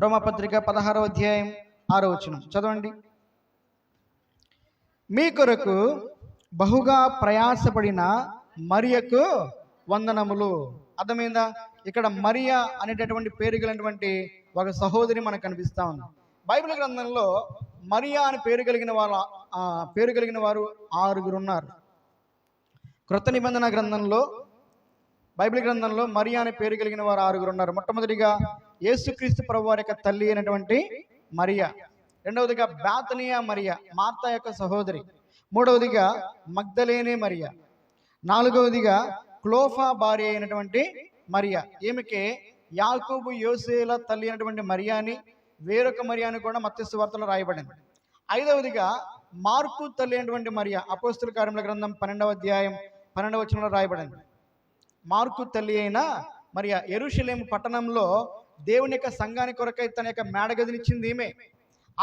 రోమపత్రిక పదహారో అధ్యాయం ఆరో వచనం. చదవండి. మీ కొరకు బహుగా ప్రయాసపడిన మరియకు వందనములు. అర్థమైందా? ఇక్కడ మరియా అనేటటువంటి పేరు కలిగినటువంటి ఒక సహోదరి మనకు కనిపిస్తా ఉంది. బైబిల్ గ్రంథంలో మరియా అని పేరు కలిగిన వారు పేరు కలిగిన వారు ఆరుగురు ఉన్నారు. క్రొత్త నిబంధన గ్రంథంలో బైబిల్ గ్రంథంలో మరియా అనే పేరు కలిగిన వారు ఆరుగురు ఉన్నారు. మొట్టమొదటిగా యేసుక్రీస్తు ప్రభు వారి యొక్క తల్లి అయినటువంటి మరియా. రెండవదిగా బాతనియా మరియా మాత యొక్క సహోదరి. మూడవదిగా మగ్ధలేనే మరియా. నాలుగవదిగా క్లోఫా భార్య అయినటువంటి మరియా. ఈమెకి యాకూబు యోసేల తల్లి అయినటువంటి మరియాని వేరొక మరియాని కూడా మత్స్సు వార్తలో రాయబడింది. ఐదవదిగా మార్కు తల్లి అయినటువంటి మరియా అపోస్తుల కార్యముల గ్రంథం పన్నెండవ అధ్యాయం పన్నెండవ వచనంలో రాయబడింది. మార్కు తల్లి అయిన మరియా ఎరుషలేం పట్టణంలో దేవుని యొక్క సంఘానికి కొరకై తన యొక్క మేడగదినిచ్చింది ఈమె.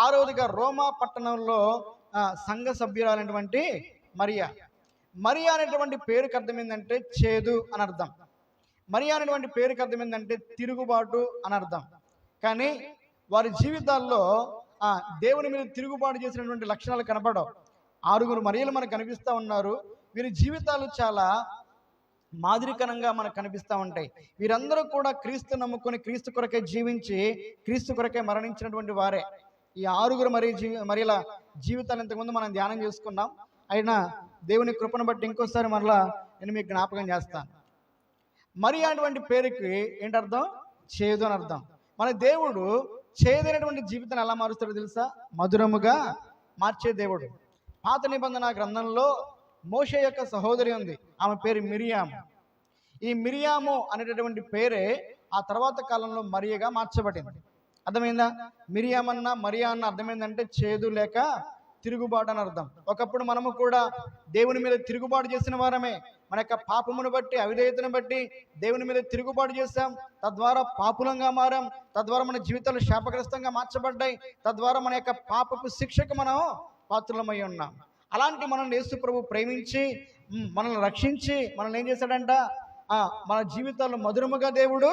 రోజుగా రోమా పట్టణంలో సంఘ సభ్యురాలైనటువంటి మరియా. మరియా అనేటువంటి పేరుకి అర్థం ఏంటంటే చేదు అని అర్థం. మరియా అనేటువంటి పేరుకి అర్థం ఏంటంటే తిరుగుబాటు అని అర్థం. కానీ వారి జీవితాల్లో దేవుని మీద తిరుగుబాటు చేసినటువంటి లక్షణాలు కనపడవు. ఆరుగురు మరియలు మనకు కనిపిస్తూ ఉన్నారు. వీరి జీవితాలు చాలా మాదిరికరంగా మనకు కనిపిస్తూ ఉంటాయి. వీరందరూ కూడా క్రీస్తు నమ్ముకొని క్రీస్తు కొరకే జీవించి క్రీస్తు కొరకే మరణించినటువంటి వారే. ఈ ఆరుగురు మరి జీవి మరిలా జీవితాలు ఇంతకుముందు మనం ధ్యానం చేసుకున్నాం. అయినా దేవుని కృపను బట్టి ఇంకోసారి మరలా నేను మీకు జ్ఞాపకం చేస్తాను. మరి అటువంటి పేరుకి ఏంటర్థం? చేదు అని అర్థం. మన దేవుడు చేదైనటువంటి జీవితాన్ని ఎలా మారుస్తాడో తెలుసా? మధురముగా మార్చే దేవుడు. పాత నిబంధన గ్రంథంలో మోషే యొక్క సహోదరి ఉంది. ఆమె పేరు మిరియాము. ఈ మిరియాము అనేటటువంటి పేరే ఆ తర్వాత కాలంలో మరియగా మార్చబడింది. అర్థమైందా? మిరియామన్న మరియా అన్న అర్థమైందంటే చేదు లేక తిరుగుబాటు అని అర్థం. ఒకప్పుడు మనము కూడా దేవుని మీద తిరుగుబాటు చేసిన వారమే. మన యొక్క పాపమును బట్టి అవిధేయతను బట్టి దేవుని మీద తిరుగుబాటు చేశాం. తద్వారా పాపులంగా మారాం. తద్వారా మన జీవితాలు శాపగ్రస్తంగా మార్చబడ్డాయి. తద్వారా మన యొక్క పాపపు శిక్షకు మనం పాత్రలమై ఉన్నాం. అలాంటి మనల్ని యేసు ప్రభు ప్రేమించి మనల్ని రక్షించి మనల్ని ఏం చేశాడంట? మన జీవితాల్లో మధురముగా దేవుడు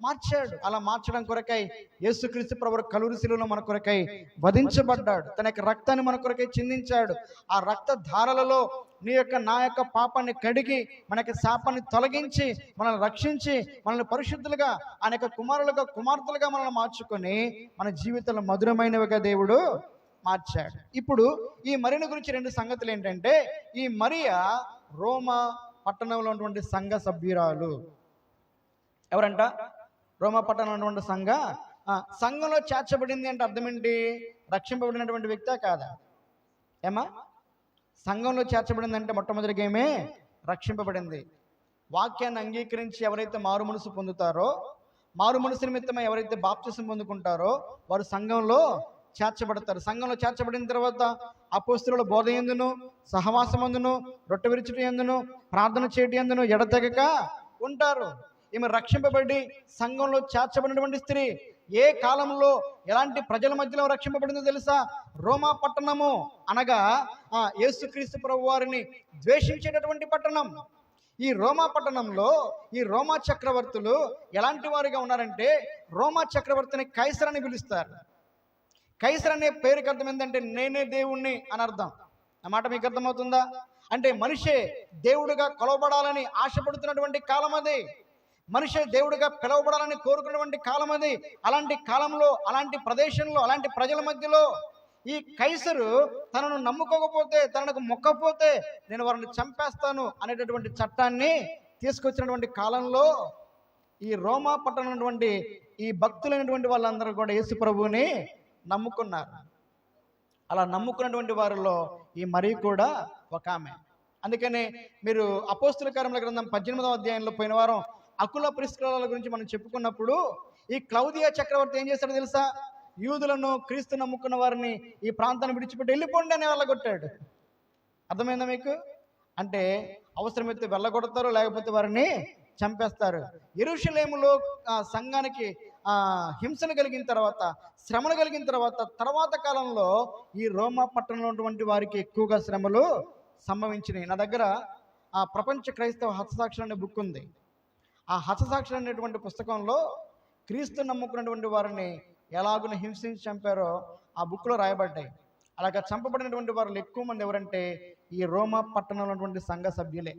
మార్చాడు. అలా మార్చడం కొరకై యేసుక్రీస్తు ప్రభు కలురు శిలువలో మన కొరకై వధించబడ్డాడు. తన యొక్క రక్తాన్ని మన కొరకై చిందించాడు. ఆ రక్త ధారలలో నీ యొక్క నా యొక్క పాపాన్ని కడిగి మన యొక్క శాపాన్ని తొలగించి మనల్ని రక్షించి మనల్ని పరిశుద్ధులుగా ఆయన యొక్క కుమారులుగా కుమార్తెలుగా మనల్ని మార్చుకొని మన జీవితంలో మధురమైనవిగా దేవుడు మార్చాడు. ఇప్పుడు ఈ మరియను గురించి రెండు సంగతులు ఏంటంటే ఈ మరియా రోమా పట్టణంలో ఉన్నటువంటి సంఘ సభ్యురాలు. ఎవరంట? రోమా పట్టణంలో ఉన్నటువంటి సంఘ? సంఘంలో చేర్చబడింది అంటే అర్థం ఏంటి రక్షింపబడినటువంటి వ్యక్తే కాదా? ఏమా? సంఘంలో చేర్చబడింది అంటే మొట్టమొదటిగా ఏమే? రక్షింపబడింది. వాక్యాన్ని అంగీకరించి ఎవరైతే మారు మనసు పొందుతారో మారు మనసు నిమిత్తమై ఎవరైతే బాప్తిసం పొందుకుంటారో వారు సంఘంలో చేర్చబడతారు. సంఘంలో చేర్చబడిన తర్వాత అపోస్తుల బోధ ఎందును సహవాసమందును రొట్టె విరుచుట ఎందును ప్రార్థన చేయటం ఎందును ఎడతెగక ఉంటారు. ఈమె రక్షింపబడి సంఘంలో చేర్చబడినటువంటి స్త్రీ ఏ కాలంలో ఎలాంటి ప్రజల మధ్యలో రక్షింపబడిందో తెలుసా? రోమా పట్టణము అనగా ఆ యేసుక్రీస్తు ప్రభు వారిని ద్వేషించేటటువంటి పట్టణం. ఈ రోమా పట్టణంలో ఈ రోమా చక్రవర్తులు ఎలాంటి వారిగా ఉన్నారంటే రోమా చక్రవర్తిని కైసర్ అని పిలుస్తారు. కైసర్ అనే పేరుకి అర్థం ఏంటంటే నేనే దేవుణ్ణి అని అర్థం. ఆ మాట మీకు అర్థమవుతుందా? అంటే మనిషే దేవుడిగా కొలవబడాలని ఆశపడుతున్నటువంటి కాలం అది. మనిషి దేవుడిగా పిలవబడాలని కోరుకున్నటువంటి కాలం అది. అలాంటి కాలంలో అలాంటి ప్రదేశంలో అలాంటి ప్రజల మధ్యలో ఈ కైసరు తనను నమ్ముకోకపోతే తనకు మొక్కపోతే నేను వారిని చంపేస్తాను అనేటటువంటి చట్టాన్ని తీసుకొచ్చినటువంటి కాలంలో ఈ రోమా పట్టణం ఈ భక్తులైనటువంటి వాళ్ళందరూ కూడా యేసు ప్రభువుని నమ్ముకున్నారు. అలా నమ్ముకున్నటువంటి వారిలో ఈ మరీ కూడా ఒక ఆమె. అందుకనే మీరు అపోస్తుల కార్యముల గ్రంథం పద్దెనిమిదవ అధ్యాయంలో పోయిన వారం అకుల పరిష్కారాల గురించి మనం చెప్పుకున్నప్పుడు ఈ క్లౌదియా చక్రవర్తి ఏం చేశాడో తెలుసా? యూదులను క్రీస్తు నమ్ముకున్న వారిని ఈ ప్రాంతాన్ని విడిచిపెట్టి వెళ్ళిపోండి అని వెళ్ళగొట్టాడు. అర్థమైందా మీకు? అంటే అవసరమైతే వెళ్ళగొడతారు లేకపోతే వారిని చంపేస్తారు. ఎరుషలేములో ఆ, సంఘానికి హింసను కలిగిన తర్వాత శ్రమను కలిగిన తర్వాత తర్వాత కాలంలో ఈ రోమా పట్టణంలో ఉన్నటువంటి వారికి ఎక్కువగా శ్రమలు సంభవించినాయి. నా దగ్గర ఆ ప్రపంచ క్రైస్తవ హతసాక్షులు అనే బుక్ ఉంది. ఆ హతసాక్షులు అనేటువంటి పుస్తకంలో క్రీస్తు నమ్ముకున్నటువంటి వారిని ఎలాగున హింసించి చంపారో ఆ బుక్లో రాయబడ్డాయి. అలాగా చంపబడినటువంటి వారు ఎక్కువ మంది ఎవరంటే ఈ రోమా పట్టణంలో ఉన్నటువంటి సంఘ సభ్యులే.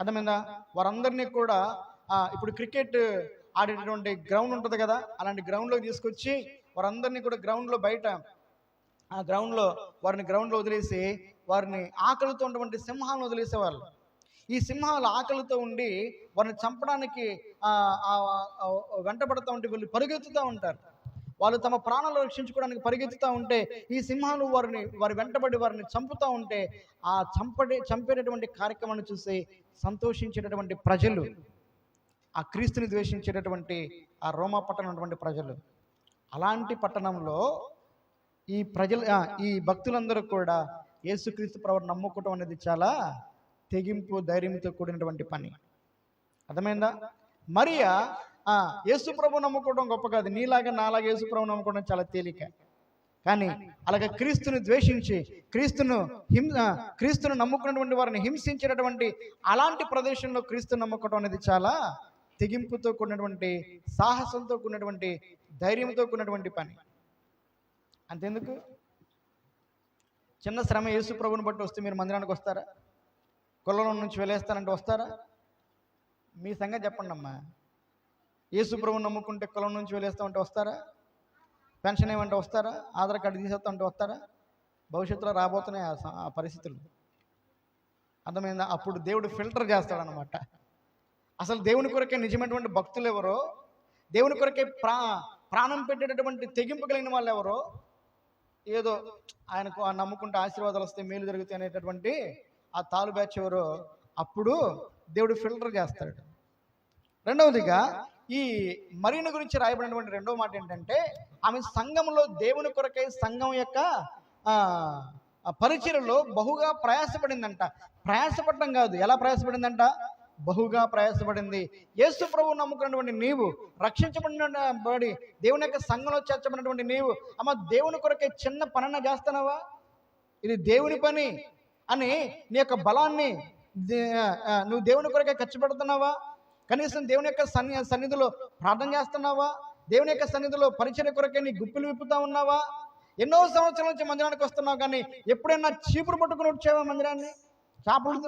అర్థమైందా? వారందరినీ కూడా ఇప్పుడు క్రికెట్ ఆడేటటువంటి గ్రౌండ్ ఉంటుంది కదా అలాంటి గ్రౌండ్లో తీసుకొచ్చి వారందరినీ కూడా గ్రౌండ్లో బయట ఆ గ్రౌండ్లో వారిని గ్రౌండ్లో వదిలేసి వారిని ఆకలితో ఉన్నటువంటి సింహాలను వదిలేసేవాళ్ళు. ఈ సింహాలు ఆకలితో ఉండి వారిని చంపడానికి ఆ, వెంటబడుతూ ఉంటే వీళ్ళు పరిగెత్తుతూ ఉంటారు. వాళ్ళు తమ ప్రాణాలు రక్షించుకోవడానికి పరిగెత్తుతూ ఉంటే ఈ సింహాలు వారిని వారి వెంటబడి వారిని చంపుతూ ఉంటే ఆ చంపడే చంపేటటువంటి కార్యక్రమాన్ని చూసి సంతోషించేటటువంటి ప్రజలు ఆ క్రీస్తుని ద్వేషించేటటువంటి ఆ రోమా పట్టణం ఉన్నటువంటి ప్రజలు. అలాంటి పట్టణంలో ఈ ప్రజలు ఈ భక్తులందరూ కూడా యేసుక్రీస్తు ప్రవర్ నమ్ముకోవటం అనేది చాలా తెగింపు ధైర్యంతో కూడినటువంటి పని. అర్థమైందా? మరియా యేసు ప్రభు నమ్ముకోవడం గొప్ప కాదు. నీలాగా నాలాగా యేసు ప్రభు నమ్ముకోవడం చాలా తేలిక. కానీ అలాగే క్రీస్తుని ద్వేషించి క్రీస్తును హిం క్రీస్తును నమ్ముకున్నటువంటి వారిని హింసించినటువంటి అలాంటి ప్రదేశంలో క్రీస్తు నమ్ముకోవడం అనేది చాలా తెగింపుతో కూడినటువంటి సాహసంతో కూడినటువంటి ధైర్యంతో కూడినటువంటి పని. అంతెందుకు? చిన్న శ్రమ యేసు ప్రభుని బట్టి వస్తే మీరు మందిరానికి వస్తారా? కులంలో నుంచి వెళ్ళేస్తానంటే వస్తారా? మీ సంగతి చెప్పండి అమ్మా. యేసు ప్రభుని నమ్ముకుంటే కులం నుంచి వెళ్ళేస్తామంటే వస్తారా? పెన్షన్ ఏమంటే వస్తారా? ఆధార్ కార్డు తీసేస్తామంటే వస్తారా? భవిష్యత్తులో రాబోతున్నాయి ఆ ఆ పరిస్థితులు. అర్థమైందా? అప్పుడు దేవుడు ఫిల్టర్ చేస్తాడనమాట అసలు దేవుని కొరకే నిజమైనటువంటి భక్తులు ఎవరో దేవుని కొరకే ప్రా ప్రాణం పెట్టేటటువంటి తెగింపు కలిగిన వాళ్ళు ఎవరో ఏదో ఆయనకు ఆ నమ్ముకుంటే ఆశీర్వాదాలు వస్తే మేలు జరుగుతాయి అనేటటువంటి ఆ తాలు బ్యాచ్ ఎవరో అప్పుడు దేవుడు ఫిల్టర్ చేస్తాడు. రెండవదిగా ఈ మరీన గురించి రాయబడినటువంటి రెండవ మాట ఏంటంటే ఆమె సంఘంలో దేవుని కొరకై సంఘం యొక్క పరిచయలో బహుగా ప్రయాసపడిందంట. ప్రయాసపడటం కాదు. ఎలా ప్రయాసపడిందంట? బహుగా ప్రయాసపడింది. యేసు ప్రభు నమ్ముకున్నటువంటి నీవు రక్షించబడినబడి దేవుని యొక్క సంఘంలో చేర్చబడినటువంటి నీవు అమ్మ దేవుని కొరకే చిన్న పనన్న చేస్తున్నావా? ఇది దేవుని పని అని నీ యొక్క బలాన్ని నువ్వు దేవుని కొరకే ఖర్చు పెడుతున్నావా? కనీసం దేవుని యొక్క సన్ని సన్నిధిలో ప్రార్థన చేస్తున్నావా? దేవుని యొక్క సన్నిధిలో పరిచయ కొరకే నీ గుప్పులు విప్పుతా ఉన్నావా? ఎన్నో సంవత్సరాల నుంచి మందిరానికి వస్తున్నావు కానీ ఎప్పుడైనా చీపురు పట్టుకుని వచ్చావా మందిరాన్ని? చేపలు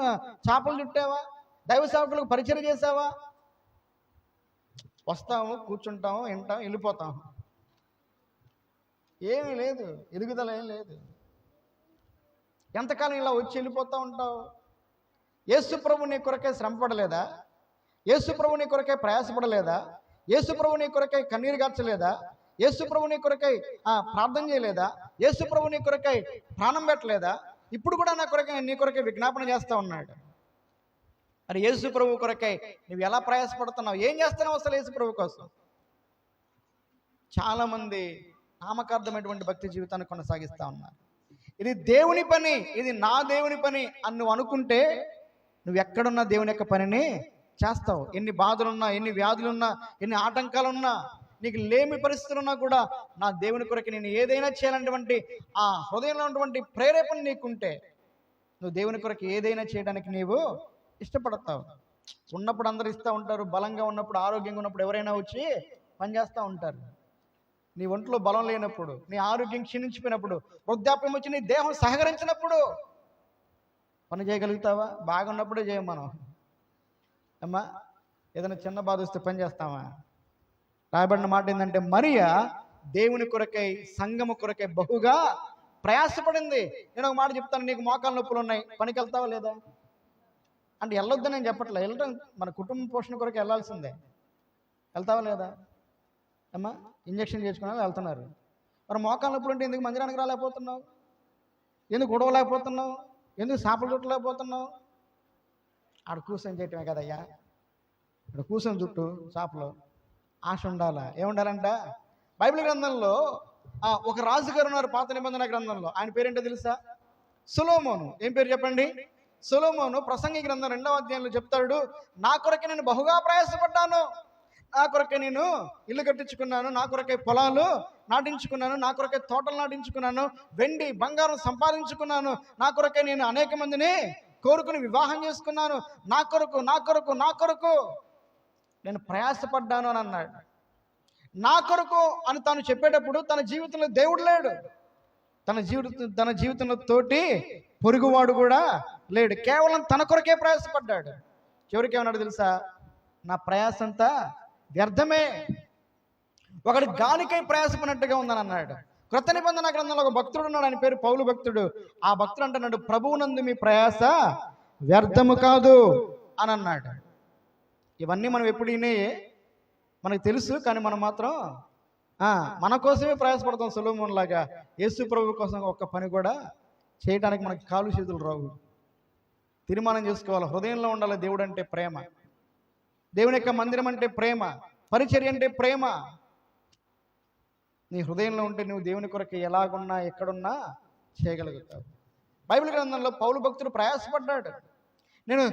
చేపలు చుట్టావా? దైవ సేవకులకు పరిచయం చేసావా వస్తాము కూర్చుంటాము వింటాం వెళ్ళిపోతాం ఏమీ లేదు ఎదుగుదల ఏం లేదు. ఎంతకాలం ఇలా వచ్చి వెళ్ళిపోతూ ఉంటావు? యేసు ప్రభు నీ కొరకే శ్రమపడలేదా యేసు ప్రభు నీ కొరకే ప్రయాసపడలేదా? యేసు ప్రభు నీ కొరకై కన్నీరు గార్చలేదా? యేసు ప్రభు నీ కొరకై ప్రార్థన చేయలేదా? యేసు ప్రభు నీ కొరకై ప్రాణం పెట్టలేదా? ఇప్పుడు కూడా నా కొరకై నీ కొరకై విజ్ఞాపన చేస్తా ఉన్నాడు. మరి యేసు ప్రభు కొరకై నువ్వు ఎలా ప్రయాసపడుతున్నావు? ఏం చేస్తున్నావు అసలు యేసు ప్రభు కోసం? చాలామంది నామకార్థమైనటువంటి భక్తి జీవితాన్ని కొనసాగిస్తూ ఉన్నారు. ఇది దేవుని పని ఇది నా దేవుని పని అని నువ్వు అనుకుంటే నువ్వు ఎక్కడున్నా దేవుని యొక్క పనిని చేస్తావు. ఎన్ని బాధలున్నా ఎన్ని వ్యాధులున్నా ఎన్ని ఆటంకాలున్నా నీకు లేమి పరిస్థితులున్నా కూడా నా దేవుని కొరకు నేను ఏదైనా చేయాలన్నటువంటి ఆ హృదయంలో ఉన్నటువంటి ప్రేరేపణ నీకుంటే నువ్వు దేవుని కొరకు ఏదైనా చేయడానికి నీవు ఇష్టపడతావు ఉన్నప్పుడు అందరు ఇస్తూ ఉంటారు బలంగా ఉన్నప్పుడు ఆరోగ్యంగా ఉన్నప్పుడు ఎవరైనా వచ్చి పనిచేస్తూ ఉంటారు. నీ ఒంట్లో బలం లేనప్పుడు నీ ఆరోగ్యం క్షీణించిపోయినప్పుడు వృద్ధాప్యం వచ్చి నీ దేహం సహకరించినప్పుడు పని చేయగలుగుతావా? బాగున్నప్పుడే చేయం మనం. అమ్మా ఏదైనా చిన్న బాధ వస్తే పని చేస్తామా రాయబడిన మాట ఏంటంటే మరియా దేవుని కొరకై సంగము కొరకై బహుగా ప్రయాసపడింది. నేను ఒక మాట చెప్తాను నీకు మోకాలు నొప్పులు ఉన్నాయి పనికి వెళ్తావా లేదా? అంటే వెళ్ళొద్దని నేను చెప్పట్లే. వెళ్ళటం మన కుటుంబ పోషణ కొరకు వెళ్ళాల్సిందే. వెళ్తావా లేదా? అమ్మా ఇంజక్షన్ చేసుకున్నా వెళ్తున్నారు. మరి మోకాలు నొప్పులు అంటే ఎందుకు మందిరానికి రాలేకపోతున్నావు? ఎందుకు గొడవలేకపోతున్నావు ఎందుకు చేపలు చుట్టలేకపోతున్నావు? ఆడ కూర్చొని చేయటమే కదయ్యా. ఇక్కడ కూర్చొని చుట్టూ చేపలు. ఆశ ఉండాలా? ఏముండాలంట? బైబిల్ గ్రంథంలో ఒక రాజుగారు ఉన్నారు పాత నిబంధన గ్రంథంలో. ఆయన పేరేంటో తెలుసా? సులోమోను. ఏం పేరు చెప్పండి? సులోమోను ప్రసంగి గ్రంథం రెండవ అధ్యాయంలో చెప్తాడు నా కొరకే నేను బహుగా ప్రయాసపడ్డాను. నా కొరకే నేను ఇల్లు కట్టించుకున్నాను. నా కొరకే పొలాలు నాటించుకున్నాను. నా కొరకే తోటలు నాటించుకున్నాను. వెండి బంగారం సంపాదించుకున్నాను. నా కొరకే నేను అనేక మందిని కోరుకుని వివాహం చేసుకున్నాను. నా కొరకు నా కొరకు నా కొరకు నేను ప్రయాసపడ్డాను అని అన్నాడు. నా కొరకు అని తాను చెప్పేటప్పుడు తన జీవితంలో దేవుడు లేడు. తన జీవితం తన జీవితంలో తోటి పొరుగువాడు కూడా లేడు. కేవలం తన కొరకే ప్రయాసపడ్డాడు. చివరికి ఏమన్నాడు తెలుసా? నా ప్రయాస అంతా వ్యర్థమే. ఒకడు గాలికై ప్రయాసపడినట్టుగా ఉందని అన్నాడు. కృత నిబంధన గ్రంథంలో ఒక భక్తుడు ఉన్నాడు. ఆయన పేరు పౌలు భక్తుడు. ఆ భక్తుడు అంటున్నాడు ప్రభువునందు మీ ప్రయాస వ్యర్థము కాదు అని అన్నాడు. ఇవన్నీ మనం ఎప్పుడు మనకు తెలుసు కానీ మనం మాత్రం మన కోసమే ప్రయాసపడతాం సులభం లాగా. యేసు ప్రభు కోసం ఒక్క పని కూడా చేయడానికి మనకి కాలు చేతులు రావు. తీర్మానం చేసుకోవాలి. హృదయంలో ఉండాలి దేవుడు అంటే ప్రేమ. దేవుని యొక్క మందిరం అంటే ప్రేమ. పరిచర్య అంటే ప్రేమ. నీ హృదయంలో ఉంటే నువ్వు దేవుని కొరకు ఎలాగున్నా ఎక్కడున్నా చేయగలుగుతావు. బైబిల్ గ్రంథంలో పౌలు భక్తుడు ప్రయాసపడ్డాడు. నేను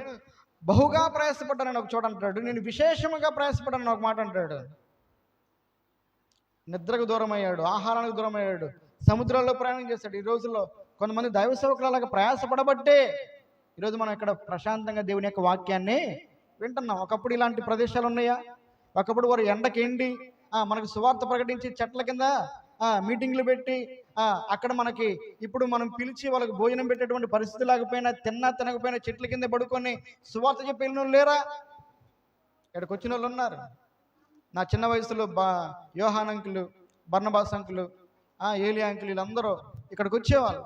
బహుగా ప్రయాసపడ్డానని ఒక చోట అంటాడు. నేను విశేషముగా ప్రయాసపడ్డానని ఒక మాట అంటాడు. నిద్రకు దూరం అయ్యాడు ఆహారానికి దూరం అయ్యాడు సముద్రాల్లో ప్రయాణం చేశాడు. ఈ రోజుల్లో కొంతమంది దైవ సేవకులు అలాగా ప్రయాసపడబట్టే ఈరోజు మనం ఇక్కడ ప్రశాంతంగా దేవుని యొక్క వాక్యాన్ని వింటున్నాం. ఒకప్పుడు ఇలాంటి ప్రదేశాలు ఉన్నాయా? ఒకప్పుడు వారు ఎండకేండి మనకు సువార్త ప్రకటించి చెట్ల కింద మీటింగ్లు పెట్టి అక్కడ మనకి ఇప్పుడు మనం పిలిచి వాళ్ళకి భోజనం పెట్టేటువంటి పరిస్థితి లేకపోయినా తిన్నా తినకపోయినా చెట్ల కింద పడుకొని సువార్త చెప్పి వెళ్ళిన లేరా? ఇక్కడికి వచ్చిన వాళ్ళు ఉన్నారు. నా చిన్న వయసులో బా Yohan uncle Barnabas uncle Eli uncle వీళ్ళందరూ ఇక్కడికి వచ్చేవాళ్ళు.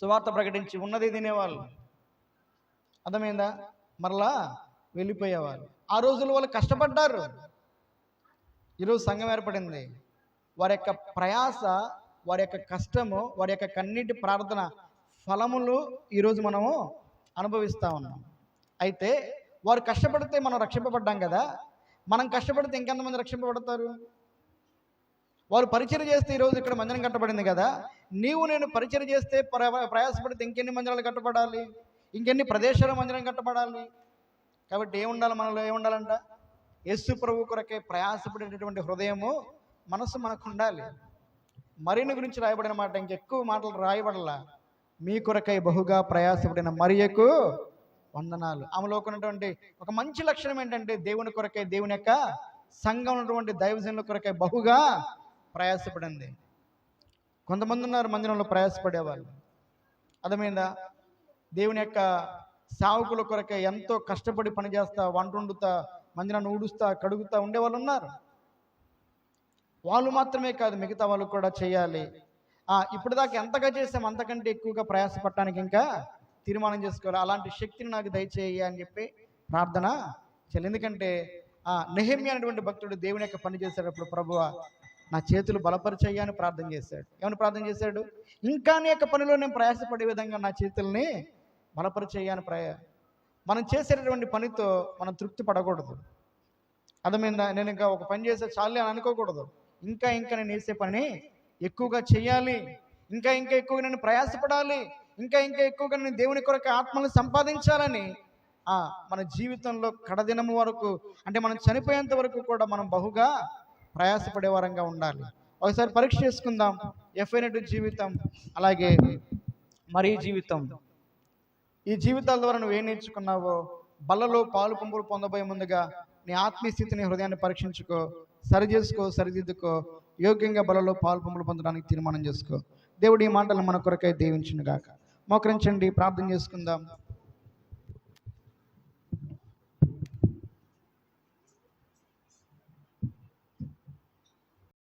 సువార్త ప్రకటించి ఉన్నది తినేవాళ్ళు. అర్థమైందా? మరలా వెళ్ళిపోయేవాళ్ళు. ఆ రోజుల్లో వాళ్ళు కష్టపడ్డారు. ఈరోజు సంఘం ఏర్పడింది. వారి యొక్క ప్రయాస వారి యొక్క కష్టము వారి యొక్క కన్నీటి ప్రార్థన ఫలములు ఈరోజు మనము అనుభవిస్తూ ఉన్నాం. అయితే వారు కష్టపడితే మనం రక్షింపబడ్డాం కదా? మనం కష్టపడితే ఇంకెంతమంది రక్షింపబడతారు? వారు పరిచయం చేస్తే ఈరోజు ఇక్కడ మందిరం కట్టబడింది కదా. నీవు నేను పరిచయం చేస్తే ప్ర- ప్రయాసపడితే ఇంకెన్ని మందిరాలు కట్టబడాలి? ఇంకెన్ని ప్రదేశాల మందిరం కట్టబడాలి? కాబట్టి ఏముండాలి మనలో? ఏముండాలంట యేసు ప్రభు కొరకే ప్రయాసపడేటటువంటి హృదయము మనసు మనకు ఉండాలి. మరిని గురించి రాయబడిన మాట ఇంకెక్కువ మాటలు రాయబడలా. మీ కొరకై బహుగా ప్రయాసపడిన మరియకు వందనాలు. ఆమెలో ఉన్నటువంటి ఒక మంచి లక్షణం ఏంటంటే దేవుని కొరకై దేవుని యొక్క సంఘం ఉన్నటువంటి దైవజనుల కొరకై బహుగా ప్రయాసపడింది. కొంతమంది ఉన్నారు మందిరంలో ప్రయాసపడేవాళ్ళు. అర్థమైందా? దేవుని యొక్క సావుకుల కొరకే ఎంతో కష్టపడి పనిచేస్తా వంట వండుతా మందిరాన్ని ఊడుస్తా కడుగుతా ఉండేవాళ్ళు ఉన్నారు. వాళ్ళు మాత్రమే కాదు మిగతా వాళ్ళు కూడా చేయాలి. ఇప్పుడు దాకా ఎంతగా చేసాం అంతకంటే ఎక్కువగా ప్రయాసపడటానికి ఇంకా తీర్మానం చేసుకోవాలి. అలాంటి శక్తిని నాకు దయచేయి అని చెప్పి ప్రార్థన చేయాలి. ఎందుకంటే ఆ నెహమ్య అనేటువంటి భక్తుడు దేవుని యొక్క పని చేసేటప్పుడు ప్రభువ నా చేతులు బలపరిచయ్యా అని ప్రార్థన చేశాడు. ఏమని ప్రార్థన చేశాడు? ఇంకా అనేక యొక్క పనిలో నేను ప్రయాసపడే విధంగా నా చేతుల్ని బలపరిచయ్యా అని ప్రయా మనం చేసేటటువంటి పనితో మనం తృప్తి పడకూడదు. అర్థమైందా? నేను ఇంకా ఒక పని చేసే చాలే అని అనుకోకూడదు. ఇంకా ఇంకా నేను వేసే పని ఎక్కువగా చేయాలి. ఇంకా ఇంకా ఎక్కువగా నేను ప్రయాసపడాలి. ఇంకా ఇంకా ఎక్కువగా నేను దేవుని కొరకు ఆత్మను సంపాదించాలని మన జీవితంలో కడదినము వరకు అంటే మనం చనిపోయేంత వరకు కూడా మనం బహుగా ప్రయాసపడే వారంగా ఉండాలి. ఒకసారి పరీక్ష చేసుకుందాం. ఎఫ్ఐనటు జీవితం అలాగే మరీ జీవితం. ఈ జీవితాల ద్వారా నువ్వు ఏం నేర్చుకున్నావో? బల్లలో పాలు పంపులు పొందబోయే ముందుగా నీ ఆత్మీయ స్థితిని హృదయాన్ని పరీక్షించుకో. సరి చేసుకో సరిదిద్దుకో యోగ్యంగా బలలో పాలు పంపులు పొందడానికి తీర్మానం చేసుకో. దేవుడు ఈ మాటలు మన కొరకై దీవించిన గాక మోకరించండి ప్రార్థన చేసుకుందాం.